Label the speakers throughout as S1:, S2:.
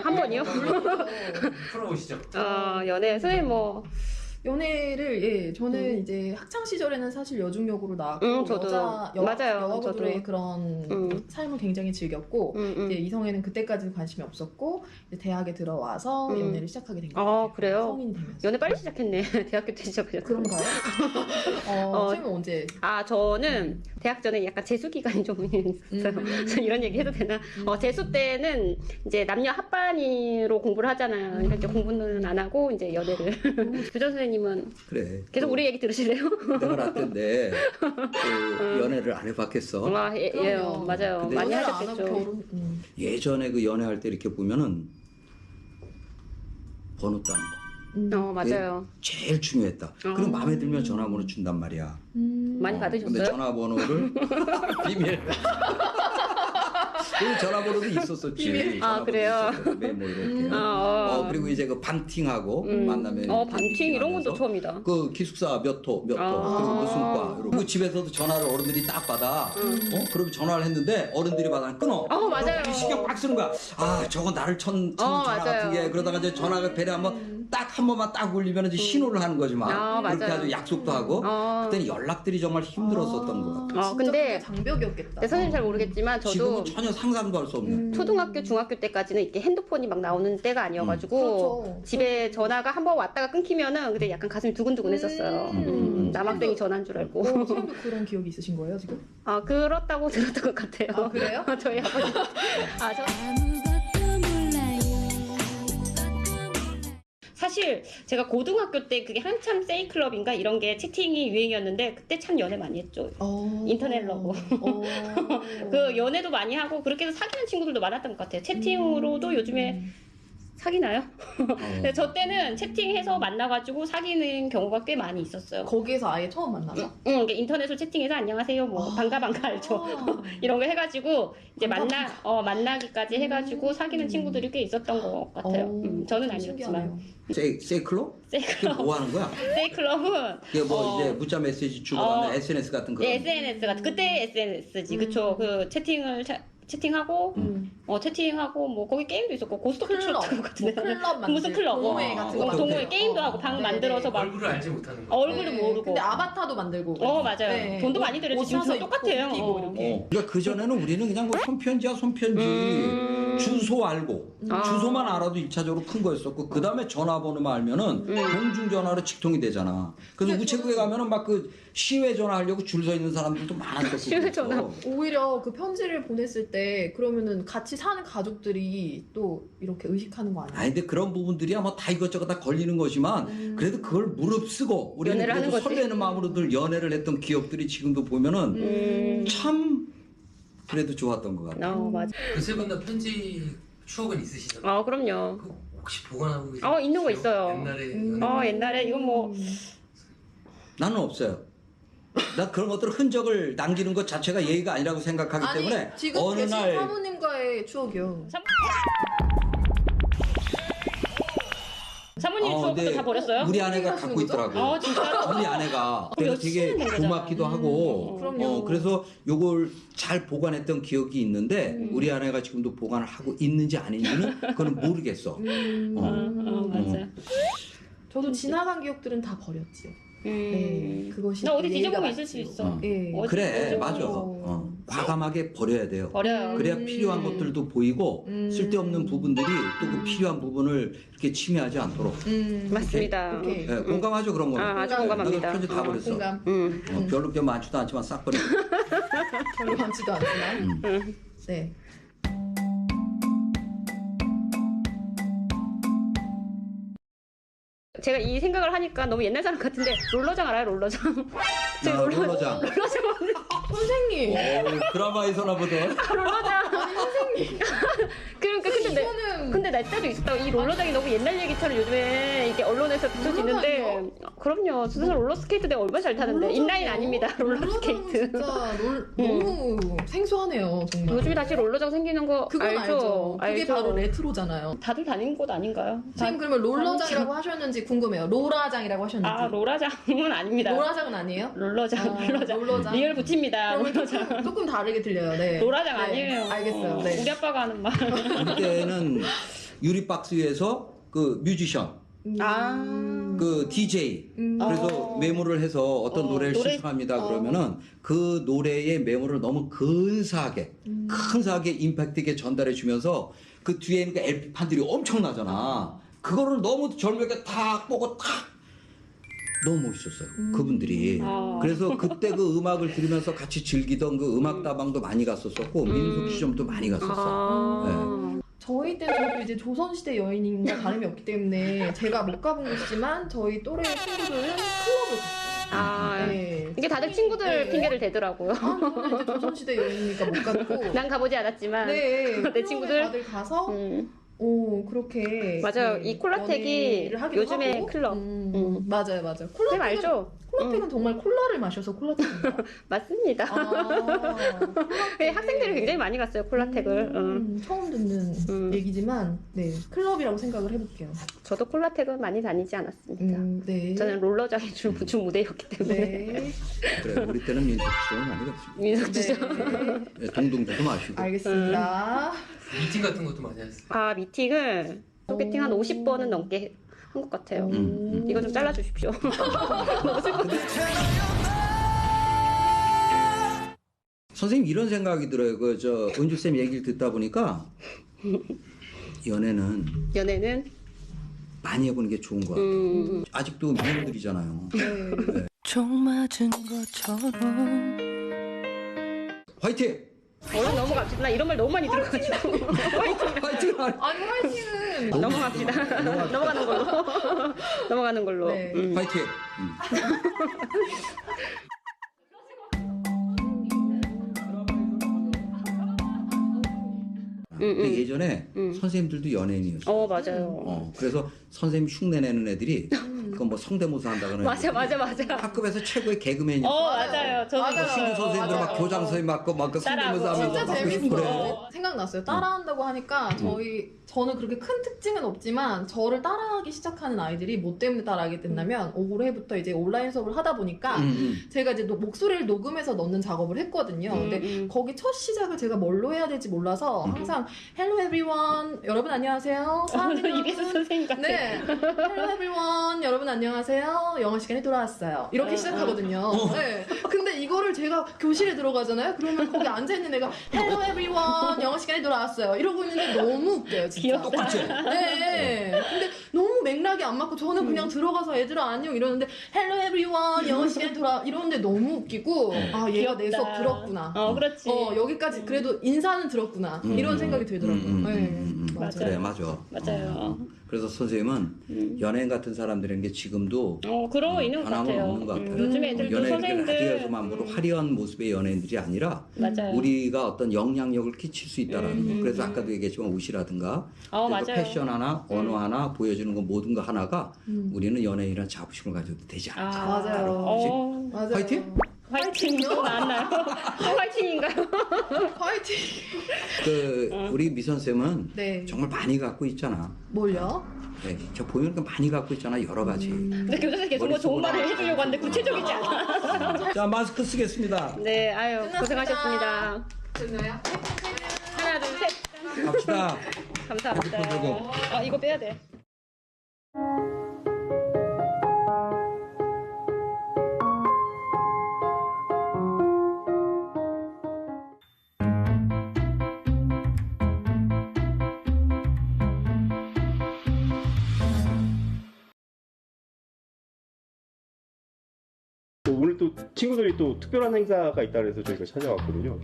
S1: 한
S2: 번이요?
S1: 풀어보시죠.
S2: 어, 연애 선생님 뭐
S3: 연애를 예 저는
S2: 음.
S3: 이제 학창 시절에는 사실 여중역으로 나왔고
S2: 음, 저도.
S3: 여자 여,
S2: 맞아요,
S3: 여학우들의
S2: 저도.
S3: 그런
S2: 음.
S3: 삶을 굉장히 즐겼고
S2: 음, 음.
S3: 이제 이성에는 그때까지는 관심이 없었고 이제 대학에 들어와서
S2: 음.
S3: 연애를 시작하게 된
S2: 아,
S3: 거예요.
S2: 그래요?
S3: 성인이 되면서
S2: 연애 빨리 시작했네. 대학교 때 시작하셨죠.
S3: 그런가요? 어,
S2: 어,
S3: 선생님 언제?
S2: 아 저는 대학 전에 약간 재수 기간이 좀 있었어요. 이런 얘기 해도 되나? 어, 재수 때는 이제 남녀 합반으로 공부를 하잖아요. 그러니까 이제 공부는 안 하고 이제 연애를. 교장 선생님 은
S4: 그래.
S2: 계속 우리 얘기 들으실래요?
S4: 내가 나때인데 그 연애를 안 해봤겠어.
S2: 아, 예, 예,
S3: 그럼요.
S2: 맞아요.
S4: 근데
S2: 많이
S3: 연애를 안 하고
S2: 하셨겠죠.
S3: 결혼, 음.
S4: 예전에 그 연애할 때 이렇게 보면은 번호 따는 거
S3: 음.
S2: 어, 맞아요.
S4: 제일 중요했다.
S2: 어.
S4: 그럼 마음에 들면 전화번호 준단 말이야.
S3: 음.
S2: 많이
S4: 어,
S2: 받으셨어요?
S4: 근데 전화번호를 비밀. 그 전화번호도 있었었지.
S3: 비밀.
S2: 아, 그래요?
S4: 메모 이렇게.
S3: 음.
S2: 어, 어.
S4: 어, 그리고 이제 그 반팅하고
S2: 음.
S4: 만나면
S2: 어, 반팅 이런
S4: 반팅하면서
S2: 처음이다.
S4: 그 기숙사 몇 호, 몇 호,
S2: 아.
S4: 그리고 무슨 과. 그리고 집에서도 전화를 어른들이 딱 받아.
S2: 음.
S4: 어? 그러면 전화를 했는데 어른들이 받아 끊어.
S2: 어, 맞아요.
S4: 그 신경 빡 쓰는 거야. 아, 저거 나를 천, 천
S2: 어,
S4: 전화 같은
S2: 맞아요.
S4: 게 그러다가 이제 전화가 배려 한번 딱 한 번만 딱 울리면 이제 신호를 하는 거지 막.
S2: 아,
S4: 그렇게
S2: 맞아요.
S4: 아주 약속도 하고.
S2: 어.
S4: 그때는 연락들이 정말 힘들었었던 것 같아.
S2: 어, 근데-
S3: 장벽이었겠다.
S2: 근데 선생님 잘 모르겠지만
S4: 지금은
S2: 저도
S4: 전혀 상상도 할 수 없는.
S3: 음.
S2: 초등학교, 중학교 때까지는 이렇게 핸드폰이 막 나오는 때가 아니어가지고
S3: 그렇죠.
S2: 집에 전화가 한 번 왔다가 끊기면은 그때 약간 가슴이 두근두근했었어요.
S3: 음.
S2: 음, 남학생이 전화한 줄 알고.
S3: 어, 선생님도 그런 기억이 있으신 거예요 지금?
S2: 아 그렇다고 들었던 것 같아요.
S3: 아 그래요?
S2: 저희 아버지. 아 저.
S5: 아무것도
S2: 사실 제가 고등학교 때 그게 한참 세이클럽인가 이런 게 채팅이 유행이었는데 그때 참 연애 많이 했죠.
S3: 어.
S2: 인터넷러고.
S3: 어.
S2: 그 연애도 많이 하고 그렇게 해서 사귀는 친구들도 많았던 것 같아요. 채팅으로도
S3: 음.
S2: 요즘에 사귀나요?
S4: 어.
S2: 근데 저 때는 채팅해서 만나가지고 사귀는 경우가 꽤 많이 있었어요.
S3: 거기에서 아예 처음 만나서?
S2: 응, 그러니까 인터넷으로 채팅해서 안녕하세요, 뭐
S3: 아.
S2: 반가 반가 알죠.
S3: 아.
S2: 이런 거 해가지고 이제
S3: 반가,
S2: 만나 어 만나기까지 해가지고 사귀는
S3: 음.
S2: 친구들이 꽤 있었던 것 같아요.
S3: 어,
S2: 음, 저는
S3: 좀
S2: 아니었지만
S3: 신기하네요.
S4: 세이, 세이클로? 그게
S2: 세이클럽
S4: 뭐 하는 거야?
S2: 세이클럽은
S4: 그게 뭐
S2: 어.
S4: 이제 문자 메시지 주고받는
S2: 어.
S4: SNS 같은 그런.
S2: 네, SNS 같은 그때 SNS지 그쵸? 그 채팅을 차- 채팅하고
S3: 음.
S2: 어 채팅하고 뭐 거기 게임도 있었고 고스톱
S3: 클럽,
S2: 같은
S3: 거뭐
S2: 같은데
S3: 클럽 만들
S2: 무슨 클럽?
S3: 동호회
S4: 어,
S3: 같은
S4: 어,
S3: 거
S4: 동호회.
S2: 동호회. 게임도 하고 방
S3: 네,
S2: 만들어서
S3: 네.
S2: 막
S1: 얼굴을 알지 못하는 거.
S2: 얼굴도
S3: 네,
S2: 모르고
S3: 근데 아바타도 만들고.
S2: 어 맞아요
S3: 네.
S2: 돈도 많이 들었지
S3: 옷
S2: 지금
S3: 사서
S2: 똑같아요 어.
S4: 어. 그러니까 그 전에는 우리는 그냥 뭐 손편지야 손편지.
S2: 음.
S4: 주소 알고
S2: 아.
S4: 주소만 알아도 1차적으로 큰 거였었고 그 다음에 전화번호만 알면은
S2: 음.
S4: 공중 전화로 직통이 되잖아. 그래서
S3: 근데
S4: 우체국에 가면은 막 그 시외 전화하려고 줄 서 있는 사람들도 많았었고.
S2: 시외. 전화.
S3: 오히려 그 편지를 보냈을 때 그러면은 같이 사는 가족들이 또 이렇게 의식하는 거 아니에요?
S4: 아니 근데 그런 부분들이야 뭐 다 이것저것 다 걸리는 거지만
S3: 음.
S4: 그래도 그걸 무릅쓰고 우리는
S2: 연애를 하는
S4: 그래도
S2: 거지.
S4: 설레는 마음으로 늘 연애를 했던 기억들이 지금도 보면은
S2: 음.
S4: 참 그래도 좋았던 것 같아.
S2: 어 맞아
S1: 그 세 분 다 편지 추억은 있으시죠?
S2: 어 그럼요
S1: 그 혹시 보관하고 계세요?
S2: 어, 있는 거 있어요.
S1: 옛날에
S3: 음.
S1: 연애-
S2: 어 옛날에 이건 뭐
S3: 음.
S4: 나는 없어요. 나 그런 것들 흔적을 남기는 것 자체가 예의가 아니라고 생각하기
S3: 아니
S4: 때문에
S3: 지금
S4: 어느
S3: 계신
S4: 날
S3: 사모님과의 추억이요.
S2: 사모님
S4: 어,
S2: 추억도 다 버렸어요?
S4: 우리 아내가 갖고
S3: 하시는 거죠?
S4: 있더라고.
S2: 아 진짜로?
S4: 우리 아내가 되게
S2: 된
S4: 고맙기도
S2: 거잖아.
S4: 하고
S2: 음,
S3: 그럼요.
S4: 어, 그래서 요걸 잘 보관했던 기억이 있는데
S2: 음.
S4: 우리 아내가 지금도 보관을 하고 있는지 아닌지는 그건 모르겠어.
S3: 음.
S2: 어, 어 맞아
S3: 저도 지나간 기억들은 다 버렸지요. 네,
S2: 음.
S3: 그것이
S2: 나 어디
S3: 예의가
S2: 뒤져보면 있을 수
S3: 맞지요.
S2: 있어
S4: 어.
S3: 예.
S2: 어디
S4: 그래 맞아.
S3: 어.
S4: 어, 과감하게 버려야 돼요.
S2: 버려요
S4: 그래야
S3: 음.
S4: 필요한 것들도 보이고
S3: 음.
S4: 쓸데없는 부분들이 또그
S3: 음.
S4: 필요한 부분을 이렇게 침해하지 않도록.
S3: 음.
S2: 맞습니다
S3: 오케이.
S4: 예, 공감하죠 그런 거는.
S2: 아, 아주
S3: 공감.
S2: 공감합니다.
S4: 나도 편지 다
S2: 어,
S4: 버렸어.
S3: 공감.
S2: 음.
S4: 어, 별로 게 많지도 않지만 싹 버려.
S3: 별로 많지도 않지만.
S4: 음.
S3: 네.
S2: 제가 이 생각을 하니까 너무 옛날 사람 같은데 롤러장 알아요 롤러장? 제
S4: 아,
S2: 롤러-
S4: 롤러장.
S2: 롤러장
S3: 선생님.
S4: 어, 드라마에서나 보던.
S2: 롤러장
S3: 아니 선생님.
S2: 그러니까 근데 내- 근데 날 때도 있었다고 이 롤러장이 너무 옛날 얘기처럼 요즘에 이게 언론에서 비춰지는데 그럼요 수선 롤러스케이트 내가 얼마나 잘 타는데
S3: 롤러장이요?
S2: 인라인 아닙니다 롤러스케이트
S3: 롤러장은 진짜 롤,
S2: 음.
S3: 너무 생소하네요 정말.
S2: 요즘에 다시 롤러장 생기는 거
S3: 그건 알죠.
S2: 알죠?
S3: 그게
S2: 알죠?
S3: 바로 레트로잖아요.
S2: 다들 다니는 곳 아닌가요? 다-
S3: 지금 그러면 롤러장이라고 하셨는지 궁금해요. 로라장이라고 하셨는지.
S2: 아 로라장은 아닙니다
S3: 로라장은 아니에요?
S2: 롤러장
S3: 아,
S2: 롤러장
S3: 롤러장.
S2: 리얼 붙입니다 롤러장
S3: 조금, 조금 다르게 들려요. 네.
S2: 로라장
S3: 네,
S2: 아니에요
S3: 알겠어요.
S2: 어,
S3: 네.
S2: 우리 아빠가 하는 말
S4: 우리 때는 유리 박스 위에서 그 뮤지션,
S3: 음.
S2: 아.
S4: 그 DJ,
S3: 음.
S4: 그래서
S2: 어.
S4: 메모를 해서 어떤
S2: 어,
S4: 노래를
S2: 노래-
S4: 신청합니다
S3: 어.
S4: 그러면은 그 노래의 메모를 너무 근사하게
S3: 음.
S4: 근사하게 임팩트 있게 전달해 주면서 그 뒤에 있는 그 LP판들이 엄청나잖아. 그거를 너무 젊게 탁 보고 탁 너무 멋있었어요.
S3: 음.
S4: 그분들이.
S2: 아.
S4: 그래서 그때 그 음악을 들으면서 같이 즐기던 그 음악 다방도 많이 갔었었고 민속 시점도 많이 갔었어.
S2: 아.
S3: 저희 때는 저도 이제 조선시대 여인인과 다름이 없기 때문에 제가 못 가본 곳이지만 저희 또래 친구들은 클럽을 갔어요.
S2: 아.
S3: 네.
S2: 이게 다들 친구들
S3: 네.
S2: 핑계를 대더라고요
S3: 아, 저는 이제 조선시대 여인이니까 못 갔고.
S2: 난 가보지 않았지만
S3: 네.
S2: 내 친구들?
S3: 다들 가서
S2: 음.
S3: 오 그렇게
S2: 맞아요.
S3: 네,
S2: 이 콜라텍이
S3: 연애를 하기도
S2: 요즘에
S3: 하고.
S2: 클럽.
S3: 음,
S2: 음.
S3: 맞아요, 맞아요.
S2: 쌤
S3: 콜라텍은
S2: 알죠?
S3: 콜라텍은 정말 콜라를 마셔서 콜라텍인가?
S2: 맞습니다
S3: 아,
S2: 네, 학생들이 굉장히 많이 갔어요 콜라텍을 음.
S3: 음, 처음 듣는
S2: 음.
S3: 얘기지만 네 클럽이라고 생각을 해볼게요.
S2: 저도 콜라텍은 많이 다니지 않았습니다
S3: 음, 네.
S2: 저는 롤러장이 주, 주 무대였기 때문에
S3: 네.
S4: 그래 우리 때는 민속 시점을 많이 갔습니다.
S2: 민석주죠
S3: 네.
S4: 동동주도 마시고.
S3: 알겠습니다.
S1: 미팅 같은 것도 많이 했어요.
S2: 아 미팅을 소개팅 한
S3: 오.
S2: 50번은 넘게 한 것 같아요
S4: 음,
S2: 이거 좀 잘라주십시오 너무 슬퍼
S4: 선생님 이런 생각이 들어요. 그 저 은주 쌤 얘기를 듣다 보니까 연애는
S2: 연애는
S4: 많이 해보는 게 좋은 것 같아요.
S2: 음,
S4: 아직도 미혼들이잖아요.
S3: 네.
S5: 총 맞은 것처럼
S4: 화이팅!
S2: 얼른 넘어갑시다 나 이런 말 너무 많이 들어가지고
S4: 화이팅!
S3: 아니 화이팅은
S2: 넘어갑시다 넘어가는 걸로 넘어가는 걸로
S3: 네.
S2: 음.
S4: 화이팅! 음. 근데
S2: 음.
S4: 예전에
S2: 음.
S4: 선생님들도 연예인이었어요.
S2: 어 맞아요
S4: 어, 그래서 선생님 흉내 내는 애들이 그건 뭐 성대모사 한다거나
S2: 맞아 맞아 맞아
S4: 학급에서 최고의 개그맨이었어.
S2: 어 맞아요 저도
S3: 맞아요.
S4: 신구 선생님들 막
S3: 맞아요.
S4: 교장 선생님 맞고 막그
S2: 따라하고.
S4: 성대모사 하면서
S3: 진짜
S4: 막
S3: 재밌어.
S4: 그래.
S2: 어.
S3: 생각났어요. 따라한다고 하니까 저희 저는 그렇게 큰 특징은 없지만 저를 따라하기 시작하는 아이들이 뭐 때문에 따라하게 됐냐면 올해부터 이제 온라인 수업을 하다 보니까
S4: 음, 음.
S3: 제가 이제 노- 목소리를 녹음해서 넣는 작업을 했거든요.
S2: 음,
S3: 근데
S2: 음.
S3: 거기 첫 시작을 제가 뭘로 해야 될지 몰라서
S4: 음.
S3: 항상 Hello everyone 여러분 안녕하세요. 사랑하는
S2: 이비스
S3: 여러분.
S2: 선생님 같아
S3: 네. Hello everyone 여러분 안녕하세요. 영어 시간이 돌아왔어요. 이렇게
S2: 어,
S3: 시작하거든요. 네. 근데 이거를 제가 교실에 들어가잖아요. 그러면 거기 앉아 있는 애가 Hello everyone 영어 시간이 돌아왔어요. 이러고 있는데 너무 웃겨요, 진짜.
S2: 귀엽다.
S4: 똑같지?
S3: 네. 근데 너무 맥락이 안 맞고 저는 그냥 들어가서 애들아 안녕 이러는데 Hello everyone 영어 시간이 돌아 이러는데 너무 웃기고 아 얘가 내 수업. 들었구나.
S2: 어 그렇지
S3: 어 여기까지 그래도 인사는 들었구나
S4: 음.
S3: 이런 생각 이 들더라고요.
S4: 음, 음,
S3: 네.
S4: 음, 음.
S3: 맞아요.
S4: 그래 맞아.
S2: 맞아요
S4: 어. 그래서 선생님은
S2: 음.
S4: 연예인 같은 사람들인 게 지금도
S2: 어 그러고
S4: 음,
S2: 있는 것
S4: 변함은
S2: 같아요
S4: 없는 것 같아요.
S2: 음, 요즘에 애들도
S4: 연예인들이
S2: 선생님들
S4: 라디오에서만 보는
S2: 음,
S4: 화려한 모습의 연예인들이 아니라
S2: 맞아요
S4: 우리가 어떤 영향력을 끼칠 수 있다라는
S2: 음,
S4: 거.
S2: 음,
S4: 그래서
S2: 음.
S4: 아까도 얘기했지만 옷이라든가
S2: 어
S4: 그래서
S2: 맞아요
S4: 패션 하나, 언어 하나 보여주는 거 모든 거 하나가
S3: 음.
S4: 우리는 연예인이란 자부심을 가져도 되지 않아.
S2: 아,
S3: 맞아요.
S2: 어,
S3: 맞아요.
S4: 화이팅?
S2: 화이팅 또 나왔나요? 또 화이팅인가요?
S3: 화이팅.
S4: 그
S2: 어.
S4: 우리 미선 쌤은
S3: 네.
S4: 정말 많이 갖고 있잖아.
S3: 뭘요?
S4: 네, 저 보니까 많이 갖고 있잖아 여러 가지.
S2: 근데 교수님 계속 뭐 좋은 말을 해주려고 하는데 구체적이지 않아
S4: 자 마스크 쓰겠습니다.
S2: 네 아유. 고생하셨습니다
S3: 됐나요?
S2: 하나 둘 셋
S4: 갑시다.
S2: 감사합니다
S4: 핸드폰 들고.
S2: 아 이거 빼야 돼
S6: 또 친구들이 또 특별한 행사가 있다 그래서 저희가 찾아왔거든요.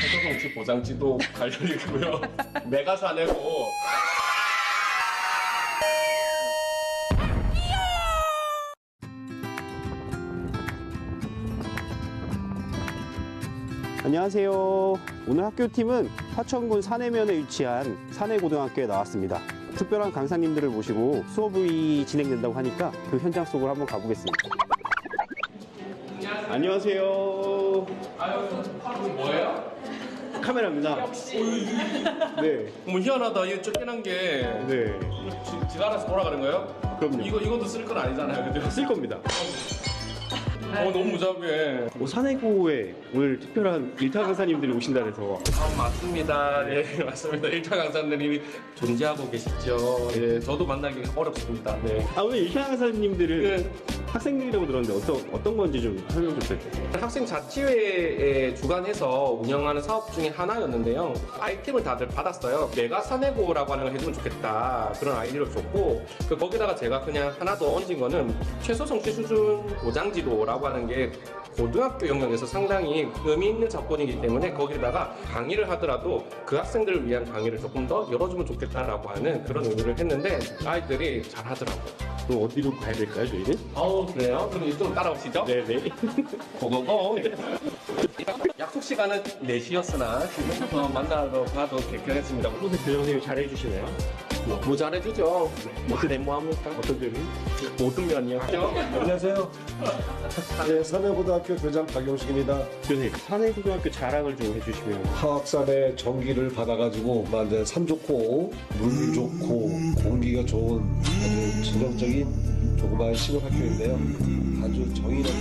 S7: 세도동치 보장지도 관련이고요. 내가 사내고
S6: 안녕하세요. 오늘 학교 팀은 화천군 사내면에 위치한 사내고등학교에 나왔습니다. 특별한 강사님들을 모시고 수업이 진행된다고 하니까 그 현장 속으로 한번 가보겠습니다. 안녕하세요.
S7: 아유, 이거 뭐예요?
S6: 카메라입니다. 네,
S7: 뭐 희한하다. 이거 쫓겨난 게.
S6: 네,
S7: 지- 지가 보라 그런 거예요?
S6: 그럼요.
S7: 이거 이것도 쓸 건 아니잖아요. 근데
S6: 쓸 겁니다.
S7: 어 너무 무자비해.
S6: 뭐 사내고에 오늘 특별한 일타 강사님들이 오신다 해서
S7: 아 맞습니다. 네 맞습니다. 일타 강사님이 존재하고 계시죠. 예, 저도 만나기 어렵습니다. 네.
S6: 아 오늘 일타 강사님들은
S7: 그
S6: 학생들이라고 들었는데 어떤 어떤 건지 좀 설명 좀 부탁드려요.
S7: 학생 자치회에 주관해서 운영하는 사업 중에 하나였는데요. 아이템을 다들 받았어요. 내가 사내고라고 하는 걸 해주면 좋겠다. 그런 아이디어를 줬고, 그 거기다가 제가 그냥 하나 더 얹은 거는 최소 성취 수준 보장지도라고 하는 게 고등학교 영역에서 상당히 의미 있는 접근이기 때문에 거기다가 강의를 하더라도 그 학생들을 위한 강의를 조금 더 열어주면 좋겠다라고 하는 그런 의미를 했는데 아이들이 잘 하더라고요.
S6: 그럼 어디로 가야 될까요, 저희는?
S7: 아우 그래요? 그럼 이쪽으로 따라오시죠.
S6: 네네.
S7: 고고고. 약속 시간은 4시였으나 지금부터 만나러 가도 괜찮겠습니다.
S6: 오늘 교장 선생님 잘해주시나요?
S7: 뭐 잘해주죠. 뭐내 뭐합니까?
S6: 어떤 점이?
S7: 모든 면이요.
S8: 안녕하세요. 네, 사내고등학교 교장 박용식입니다.
S6: 교수님, 사내고등학교 자랑을 좀 해주시면.
S8: 화학산의 전기를 받아가지고 만든 산 좋고 물 좋고 공기가 좋은 아주 진정적인 조그마한 시골 학교인데요. 아주 정의롭게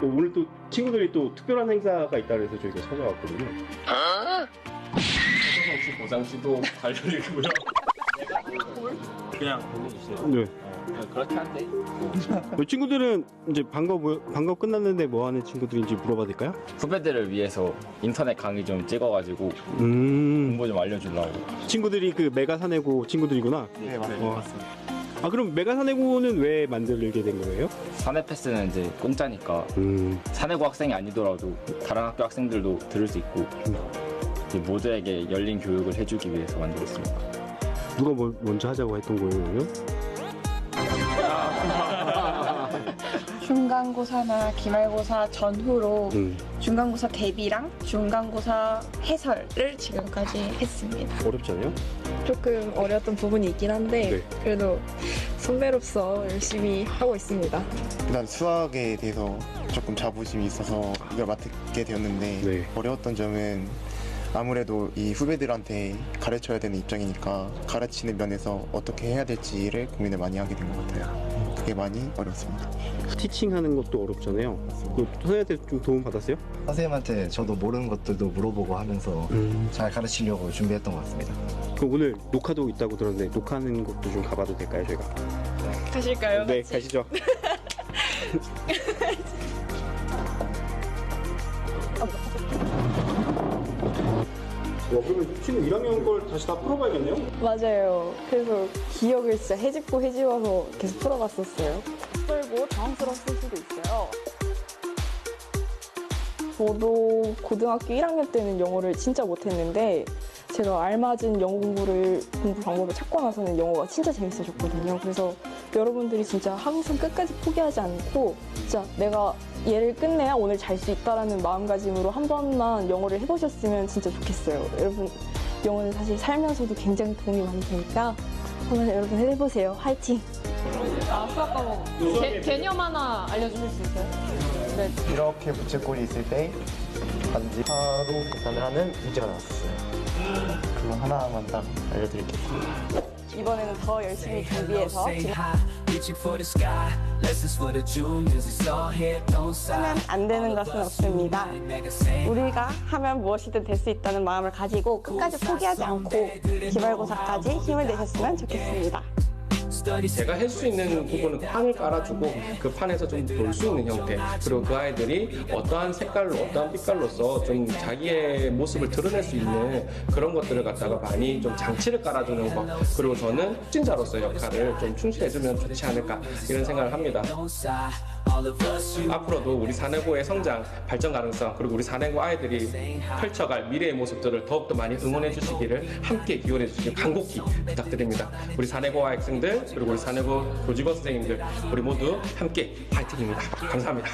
S6: 또 오늘 또 친구들이 또 특별한 행사가 있다 그래서 저희가 찾아왔거든요.
S7: 혹시 보장지도 관련이고요.
S6: 그냥 보내주세요. 네. 그렇게 한데. 친구들은 이제 방과 뭐, 방과 끝났는데 뭐 하는 친구들인지 물어봐도 될까요?
S9: 후배들을 위해서 인터넷 강의 좀 찍어가지고
S6: 음.
S9: 공부 좀 알려주려고.
S6: 친구들이 그 메가 사내고 친구들이구나.
S9: 네,
S6: 어. 아 그럼 메가 사내고는 왜 만들게 된 거예요?
S9: 사내 패스는 이제 공짜니까
S6: 음.
S9: 사내고 학생이 아니더라도 다른 학교 학생들도 들을 수 있고 이제 모두에게 열린 교육을 해주기 위해서 만들었습니다.
S6: 누가 뭐, 먼저 하자고 했던 거예요?
S10: 중간고사나 기말고사 전후로
S6: 음.
S10: 중간고사 대비랑 중간고사 해설을 지금까지 했습니다.
S6: 어렵잖아요.
S11: 조금 어려웠던 부분이 있긴 한데
S6: 네.
S11: 그래도 선배로서 열심히 하고 있습니다.
S12: 일단 수학에 대해서 조금 자부심이 있어서 이걸 맡게 되었는데
S6: 네.
S12: 어려웠던 점은 아무래도 이 후배들한테 가르쳐야 되는 입장이니까 가르치는 면에서 어떻게 해야 될지를 고민을 많이 하게 된 것 같아요. 그게 많이 어렵습니다.
S6: 티칭하는 것도 어렵잖아요. 그 선생님한테 좀 도움 받았어요?
S13: 선생님한테 저도 모르는 것들도 물어보고 하면서
S6: 음.
S13: 잘 가르치려고 준비했던 것 같습니다.
S6: 그럼 오늘 녹화도 있다고 들었는데 녹화하는 것도 좀 가봐도 될까요, 저희가?
S11: 가실까요?
S6: 네, 가시죠. 그러면 친구 1학년 걸 다시 다 풀어봐야겠네요?
S11: 맞아요. 그래서 기억을 진짜 해집고 해집어서 계속 풀어봤었어요. 썰고 당황스러웠을 수도 있어요. 저도 고등학교 1학년 때는 영어를 진짜 못했는데 제가 알맞은 영어 공부를 공부 방법을 찾고 나서는 영어가 진짜 재밌어졌거든요. 그래서 여러분들이 진짜 항상 끝까지 포기하지 않고 진짜 내가 얘를 끝내야 오늘 잘 수 있다라는 마음가짐으로 한 번만 영어를 해보셨으면 진짜 좋겠어요. 여러분 영어는 사실 살면서도 굉장히 도움이 많이 되니까 한번 여러분 해보세요. 화이팅!
S3: 아, 수학 과목. 개, 개념 하나 알려주실 수 있어요? 네.
S13: 이렇게 부채꼴이 있을 때 반드시 하로 계산을 하는 문제가 나왔었어요. 그거 하나만 딱 알려드리겠습니다.
S11: 이번에는 더 열심히 준비해서 하면 안 되는 것은 없습니다. 우리가 하면 무엇이든 될 수 있다는 마음을 가지고 끝까지 포기하지 않고 기말고사까지 힘을 내셨으면 좋겠습니다.
S7: 제가 할 수 있는 부분은 판을 깔아주고 그 판에서 좀 볼 수 있는 형태 그리고 그 아이들이 어떠한 색깔로 어떠한 빛깔로서 좀 자기의 모습을 드러낼 수 있는 그런 것들을 갖다가 많이 좀 장치를 깔아주는 것 그리고 저는 신자로서의 역할을 좀 충실해주면 좋지 않을까 이런 생각을 합니다. 앞으로도 우리 사내고의 성장, 발전 가능성 그리고 우리 사내고 아이들이 펼쳐갈 미래의 모습들을 더욱더 많이 응원해 주시기를 함께 기원해 주시길 간곡히 부탁드립니다. 우리 사내고 학생들 그리고 우리 사내고 교직원 선생님들 우리 모두 함께 파이팅입니다. 감사합니다.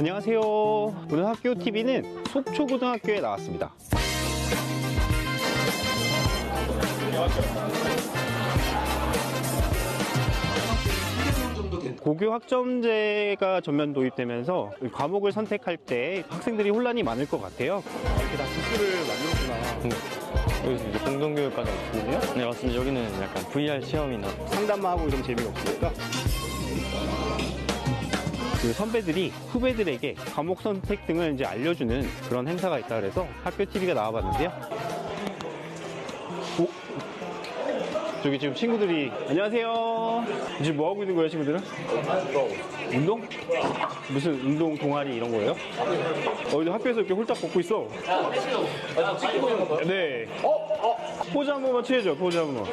S6: 안녕하세요. 오늘 학교 TV는 속초고등학교에 나왔습니다. 고교 학점제가 전면 도입되면서 과목을 선택할 때 학생들이 혼란이 많을 것 같아요. 이렇게 다 부스를 만들었구나.
S9: 여기서 이제 공동교육과정 있거든요? 네, 맞습니다. 여기는 약간 VR 체험이나
S6: 상담만 하고 이런 재미가 없으니까. 그 선배들이 후배들에게 과목 선택 등을 이제 알려주는 그런 행사가 있다 그래서 학교 TV가 나와봤는데요. 저기 지금 친구들이 안녕하세요. 지금 뭐 하고 있는 거예요, 친구들은? 운동. 무슨 운동 동아리 이런 거예요? 어, 이제 학교에서 이렇게 홀딱 걷고 있어. 네. 어, 어. 포즈 한 번만 취해줘. 포즈 한 번만.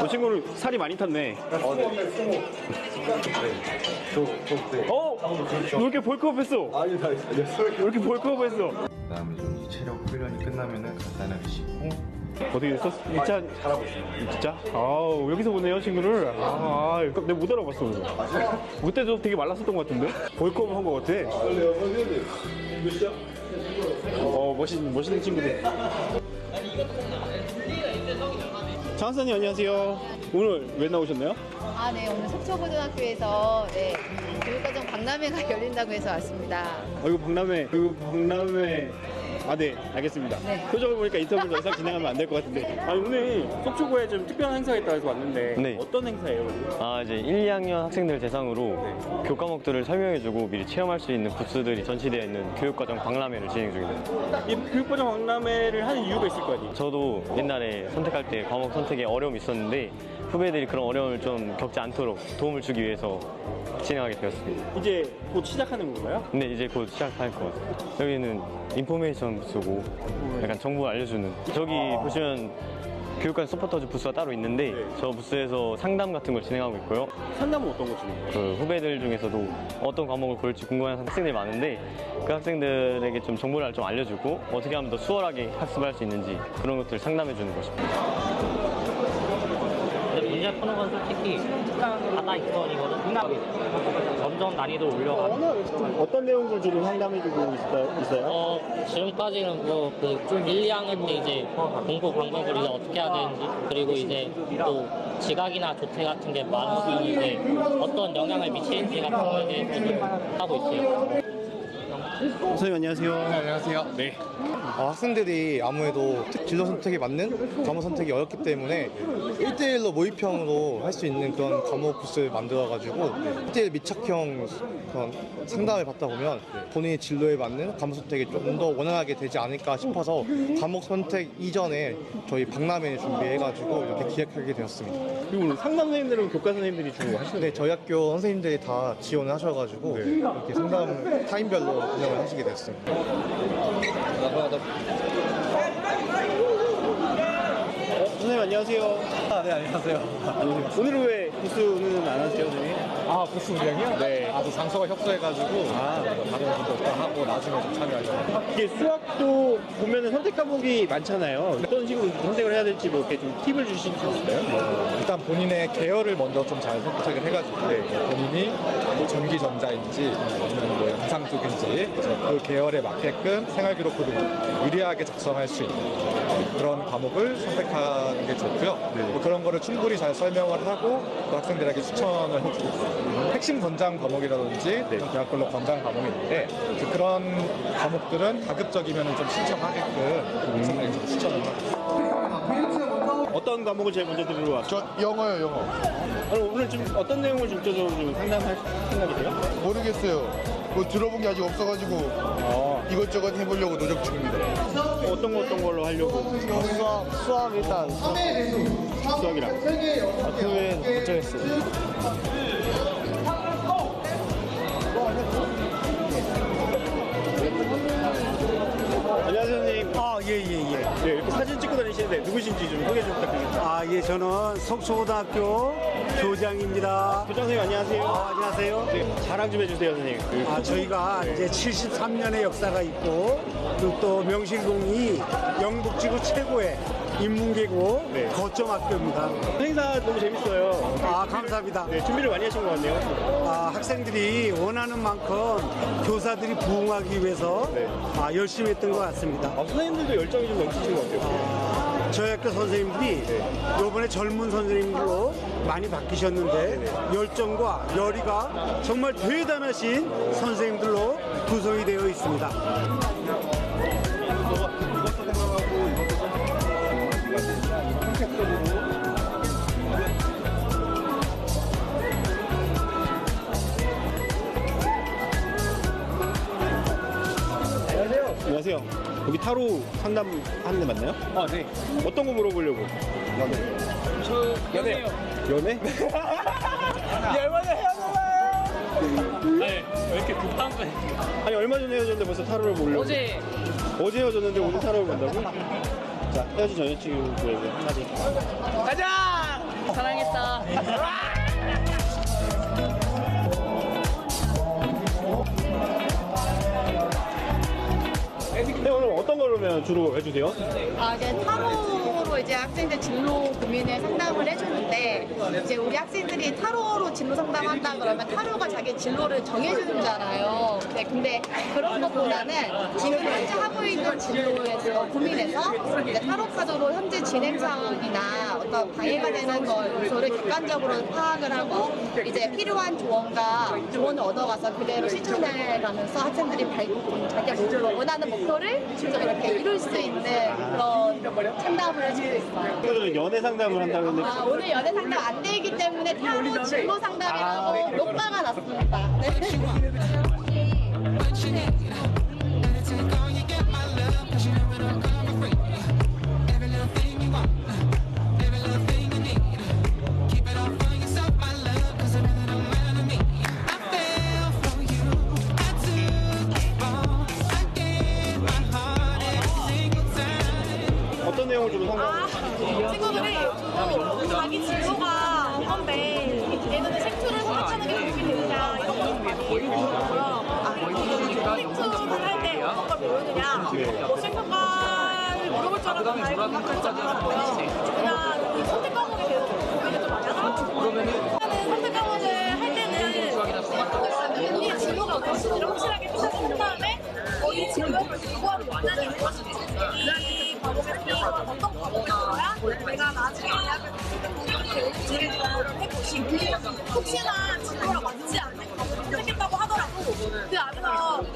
S6: 저 친구는 살이 많이 탔네. 어? 너 이렇게 벌크업 했어? 아니, 나왜 이렇게 벌크업 했어?
S13: 그 다음에 좀 이제 체력 훈련이 끝나면은 간단하게 씻고
S6: 어떻게 됐어? 1차 잘하고 있어. 진짜? 아우 여기서 보네요 친구를. 아, 아 내가 못 알아봤어. 오늘. 그때도 되게 말랐었던 것 같은데? 벌크업 한것 같아. 어 멋있는 멋있는 친구들. 장한사님 안녕하세요. 오늘 왜 나오셨나요?
S14: 아, 네. 오늘 속초고등학교에서 네, 교육과정 박람회가 열린다고 해서 왔습니다.
S6: 어 이거 박람회 이거 박람회 아 네 알겠습니다.
S14: 네.
S6: 표정을 보니까 인터뷰를 더 이상 진행하면 안 될 것 같은데. 아니 오늘 속초구에 좀 특별한 행사가 있다고 해서 왔는데
S9: 네.
S6: 어떤 행사예요?
S9: 아 이제 1, 2학년 학생들 대상으로 교과목들을 설명해주고 미리 체험할 수 있는 부스들이 전시되어 있는 교육과정 박람회를 진행 중입니다.
S6: 이 교육과정 박람회를 하는 이유가 있을 거 아니에요?
S9: 저도 옛날에 선택할 때 과목 선택에 어려움이 있었는데 후배들이 그런 어려움을 좀 겪지 않도록 도움을 주기 위해서 진행하게 되었습니다.
S6: 이제 곧 시작하는 건가요?
S9: 근데 이제 곧 시작할 것 같아요. 여기는 인포메이션 부스고 약간 정보 알려주는 저기 보시면 교육관 서포터즈 부스가 따로 있는데 저 부스에서 상담 같은 걸 진행하고 있고요.
S6: 상담은 어떤 거 주는 거예요?
S9: 그 후배들 중에서도 어떤 과목을 고를지 궁금한 학생들이 많은데 그 학생들에게 좀 정보를 좀 알려주고 어떻게 하면 더 수월하게 학습할 수 있는지 그런 것들을 상담해 주는 것입니다.
S15: 푸는 건 솔직히 바다 입선이거든. 점점 난이도 올려가고.
S6: 어떤 내용을 주로 상담해주고 있어요?
S15: 어, 지금까지는 뭐, 그, 1, 2학년 때 이제 공부 방법을 이제 어떻게 해야 되는지, 그리고 이제 또 지각이나 조퇴 같은 게 많아서 이제 어떤 영향을 미치는지 같은 거에 대해서 하고 있어요.
S6: 선생님 안녕하세요.
S16: 안녕하세요.
S6: 네.
S16: 어, 학생들이 아무래도 특- 진로 선택에 맞는 과목 선택이 어렵기 때문에 1대1로 모의평으로 할 수 있는 그런 과목 부스를 만들어가지고 1대1 밀착형 그런 상담을 받다 보면 본인의 진로에 맞는 과목 선택이 좀더 원활하게 되지 않을까 싶어서 과목 선택 이전에 저희 박람회 준비해가지고 이렇게 기획하게 되었습니다.
S6: 그리고 오늘 상담 선생님들은 교과 선생님들이 주로 하시는
S16: 네, 저희 학교 선생님들이 다 지원을 하셔가지고 이렇게 상담 타임별로 운영을 하시게 됐습니다.
S6: 선생님 안녕하세요.
S17: 아, 네, 안녕하세요.
S6: 오늘은 왜 부스는 안 하세요, 선생님?
S17: 아, 부스 운영이요?
S6: 네.
S17: 아, 저 장소가 협소해가지고, 아, 다른 분들 다 하고 나중에 좀 참여하려고.
S6: 이게 수학도 보면은 선택 과목이 많잖아요. 어떤 식으로 선택을 해야 될지 뭐 이렇게 좀 팁을 주실 수 있어요?
S17: 어, 일단 본인의 계열을 먼저 좀 잘 선택을 해가지고, 본인이 뭐 전기전자인지, 아니면 뭐 영상 쪽인지, 그 계열에 맞게끔 생활기록부를 유리하게 작성할 수 있는 그런 과목을 선택하는 게 좋고요. 뭐 그런 거를 충분히 잘 설명을 하고, 또 학생들에게 추천을 해주고. 핵심 권장 과목이라든지, 대학별로 권장 과목이 있는데, 그 그런 과목들은 가급적이면 좀 신청하게끔 학생들에게 좀 추천을 하고 있어요.
S6: 어떤 과목을 제일 먼저 들으러 왔죠?
S18: 저 영어요, 영어.
S6: 아니, 오늘 좀 어떤 내용을 좀, 좀, 좀 상담할 생각이세요?
S18: 모르겠어요. 뭐 들어본 게 아직 없어가지고 이것저것 해보려고 노력 중입니다.
S6: 어떤 거 어떤 걸로 하려고?
S18: 수학, 수학 일단
S6: 수학이랑.
S18: 아, 못 정했어요.
S6: 안녕하세요, 찍고 다니시는데 누구신지 좀 소개 좀 부탁드립니다.
S19: 아, 예, 저는 속초고등학교 교장입니다.
S6: 교장 선생님 안녕하세요.
S19: 아, 안녕하세요.
S6: 네, 자랑 좀 해주세요, 선생님. 그
S19: 아, 저희가 이제 73년의 역사가 있고, 그리고 또 명실공히 영북지구 최고의 인문계고
S6: 네.
S19: 거점학교입니다.
S6: 행사 너무 재밌어요.
S19: 아 감사합니다.
S6: 네, 준비를 많이 하신 것 같네요.
S19: 아, 학생들이 원하는 만큼 교사들이 부응하기 위해서 아, 열심히 했던 것 같습니다.
S6: 아, 선생님들도 열정이 좀 넘치신 것 같아요.
S19: 저희 학교 선생님들이 이번에 젊은 선생님들로 많이 바뀌셨는데 열정과 열의가 정말 대단하신 선생님들로 구성이 되어 있습니다.
S6: 안녕하세요. 여기 타로 상담 하는 데 맞나요? 아, 네. 어떤 거 물어보려고? 연애. 저 연애요. 연애?
S20: 열번을 헤어져봐요.
S6: 네. 왜 이렇게 급한 거야? 아니, 얼마 전에 헤어졌는데 벌써 타로를 보려고.
S20: 어제.
S6: 어제 헤어졌는데 오늘 타로를 본다고? 자, 헤어진 전 여자친구에게 한마디.
S20: 가자. 사랑했어.
S6: 주로 해주세요?
S21: 아, 이제 타로로 이제 학생들 진로 고민을 상담을 해주는데 이제 우리 학생들이 타로로 진로 상담한다 그러면 타로가 자기 진로를 정해주잖아요. 네, 근데 그런 것보다는 지금 현재 하고 있는 진로에서 고민해서 이제 타로 카드로 현재 진행 상황이나 어떤 방해가 되는 거 요소를 객관적으로 파악을 하고 이제 필요한 조언과 조언을 얻어가서 그대로 실천해 가면서 학생들이 발, 자기가 뭐 원하는 목표를 직접 이렇게 이룰 수 있는 그런 상담을 해주고 있어요.
S6: 오늘은 연애 상담을 한다고 했는데.
S21: 아, 오늘 연애 상담 안 되기 때문에 타로 진로 상담이라고 녹화가 났습니다. 네.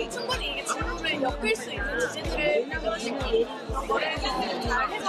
S22: 충분히 이게 질문을 엮을 수 있는 주제들을 그런 식으로 노래를 잘